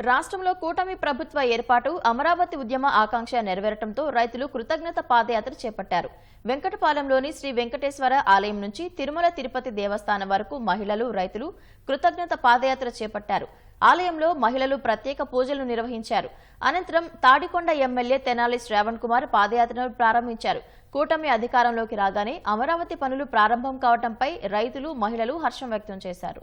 రాష్ట్రంలో కూటమి ప్రభుత్వ ఏర్పాటు అమరావతి ఉద్యమ ఆకాంక్ష నెరవేరటంతో రైతులు కృతజ్ఞత పాదయాత్ర చేపట్టారు. వెంకటపాలెంలోని శ్రీ వెంకటేశ్వర ఆలయం నుంచి తిరుమల తిరుపతి దేవస్థానం వరకు మహిళలు రైతులు కృతజ్ఞత పాదయాత్ర చేపట్టారు. ఆలయంలో మహిళలు ప్రత్యేక పూజలు నిర్వహించారు. అనంతరం తాడికొండ ఎమ్మెల్యే తెనాలి శ్రావణ్ కుమార్ పాదయాత్రను ప్రారంభించారు. కూటమి అధికారంలోకి రాగానే అమరావతి పనులు ప్రారంభం కావడంపై రైతులు మహిళలు హర్షం వ్యక్తం చేశారు.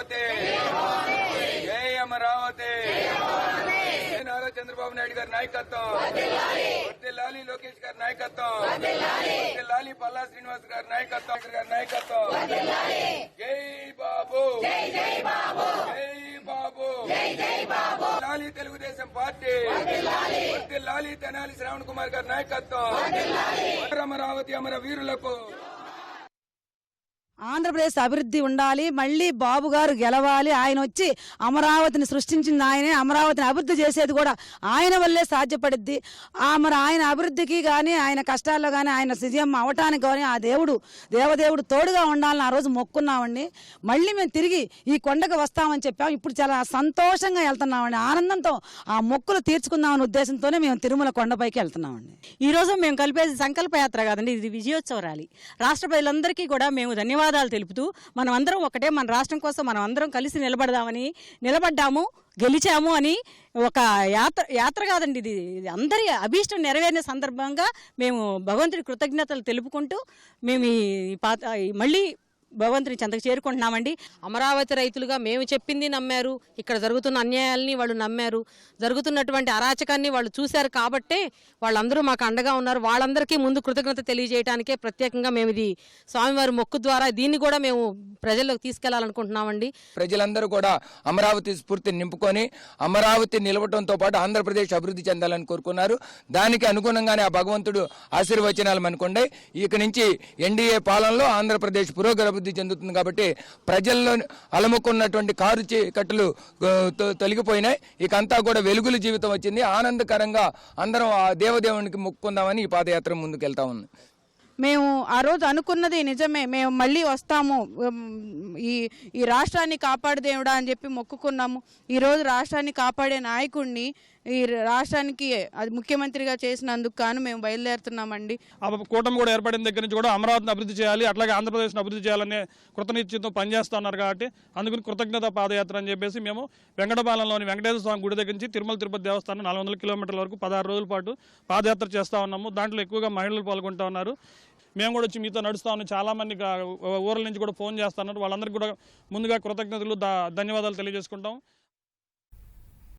అమరావతి జై అమరావతి జై నారా చంద్రబాబు నాయుడు గారి నాయకత్వం. లాలి లోకేష్ గారి నాయకత్వం. లాలి పల్లా శ్రీనివాస్ గారి నాయకత్వం. గారి నాయకత్వం. జై బాబు. జై బాబు. లాలి తెలుగుదేశం పార్టీ. లాలి తెనాలి శ్రావణ్ కుమార్ గారి నాయకత్వం. అమరావతి అమర వీరులకు. ఆంధ్రప్రదేశ్ అభివృద్ధి ఉండాలి మళ్ళీ బాబు గారు గెలవాలి ఆయన వచ్చి అమరావతిని సృష్టించింది ఆయనే అమరావతిని అభివృద్ధి చేసేది కూడా ఆయన వల్లే సాధ్యపడుద్ది. ఆ మరి ఆయన అభివృద్ధికి కానీ ఆయన కష్టాల్లో కానీ ఆయన సీఎం అవటానికి కానీ ఆ దేవుడు దేవదేవుడు తోడుగా ఉండాలని ఆ రోజు మొక్కున్నామండి. మళ్ళీ మేము తిరిగి ఈ కొండకు వస్తామని చెప్పాము ఇప్పుడు చాలా సంతోషంగా వెళ్తున్నామండి. ఆనందంతో ఆ మొక్కులు తీర్చుకుందామనే ఉద్దేశంతోనే మేము తిరుమల కొండపైకి వెళ్తున్నామండి. ఈ రోజు మేము కలిపేది సంకల్పయాత్ర కాదండి ఇది విజయోత్సవ ర్యాలీ. రాష్ట్ర ప్రజలందరికీ కూడా మేము ధన్యవాదాలు తెలుపుతూ మనం అందరం ఒకటే మన రాష్ట్రం కోసం మనం అందరం కలిసి నిలబడదామని నిలబడ్డాము గెలిచాము అని ఒక యాత్ర యాత్ర కాదండి ఇది. అందరి అభీష్టం నెరవేరిన సందర్భంగా మేము భగవంతుడి కృతజ్ఞతలు తెలుపుకుంటూ మేము ఈ పాత మళ్ళీ భగవంతుని చెంతకు చేరుకుంటున్నామండి. అమరావతి రైతులుగా మేము చెప్పింది నమ్మారు. ఇక్కడ జరుగుతున్న అన్యాయాల్ని వాళ్ళు నమ్మారు. జరుగుతున్నటువంటి అరాచకాన్ని వాళ్ళు చూశారు కాబట్టే వాళ్ళందరూ మాకు అండగా ఉన్నారు. వాళ్ళందరికీ ముందు కృతజ్ఞత తెలియజేయడానికే ప్రత్యేకంగా మేము ఇది స్వామివారి మొక్కు ద్వారా దీన్ని కూడా మేము ప్రజల్లోకి తీసుకెళ్ళాలనుకుంటున్నామండి. ప్రజలందరూ కూడా అమరావతి స్ఫూర్తిని నింపుకొని అమరావతి నిలవటంతో పాటు ఆంధ్రప్రదేశ్ అభివృద్ధి చెందాలని కోరుకున్నారు. దానికి అనుగుణంగానే ఆ భగవంతుడు ఆశీర్వచనాలు అనుకోండి ఇక నుంచి ఎన్డీఏ పాలనలో ఆంధ్రప్రదేశ్ పురోగతి అభివృద్ధి చెందుతుంది కాబట్టి ప్రజల్లో అలముకున్నటువంటి కారు కట్టలు తొలగిపోయినాయి. ఇక అంతా కూడా వెలుగుల జీవితం వచ్చింది. ఆనందకరంగా అందరం ఆ దేవదేవునికి మొక్కుకుందామని ఈ పాదయాత్ర ముందుకెళ్తా ఉంది. మేము ఆ రోజు అనుకున్నది నిజమే. మేము మళ్ళీ వస్తాము. ఈ ఈ రాష్ట్రాన్ని కాపాడు దేవుడా అని చెప్పి మొక్కుకున్నాము. ఈరోజు రాష్ట్రాన్ని కాపాడే నాయకుడిని ఈ రాష్ట్రానికి అది ముఖ్యమంత్రిగా చేసినందుకు కాను మేము బయలుదేరుతున్నామండి. ఆ కూటమి కూడా ఏర్పడిన దగ్గర నుంచి కూడా అమరావతిని అభివృద్ధి చేయాలి అట్లాగే ఆంధ్రప్రదేశ్ని అభివృద్ధి చేయాలనే కృతనిశ్చయంతో పనిచేస్తున్నారు కాబట్టి అందుకని కృతజ్ఞత పాదయాత్ర అని చెప్పేసి మేము వెంకటపాలెంలోని వెంకటేశ్వర స్వామి గుడి దగ్గర నుంచి తిరుమల తిరుపతి దేవస్థానం నాలుగు వందల కిలోమీటర్ల వరకు పదహారు రోజుల పాటు పాదయాత్ర చేస్తూ ఉన్నాము. దాంట్లో ఎక్కువగా మహిళలు పాల్గొంటూ ఉన్నారు. మేము కూడా వచ్చి మీతో నడుస్తా ఉన్నాం. చాలామంది ఊర్ల నుంచి కూడా ఫోన్ చేస్తున్నారు వాళ్ళందరికీ కూడా ముందుగా కృతజ్ఞతలు ధన్యవాదాలు తెలియజేసుకుంటాం.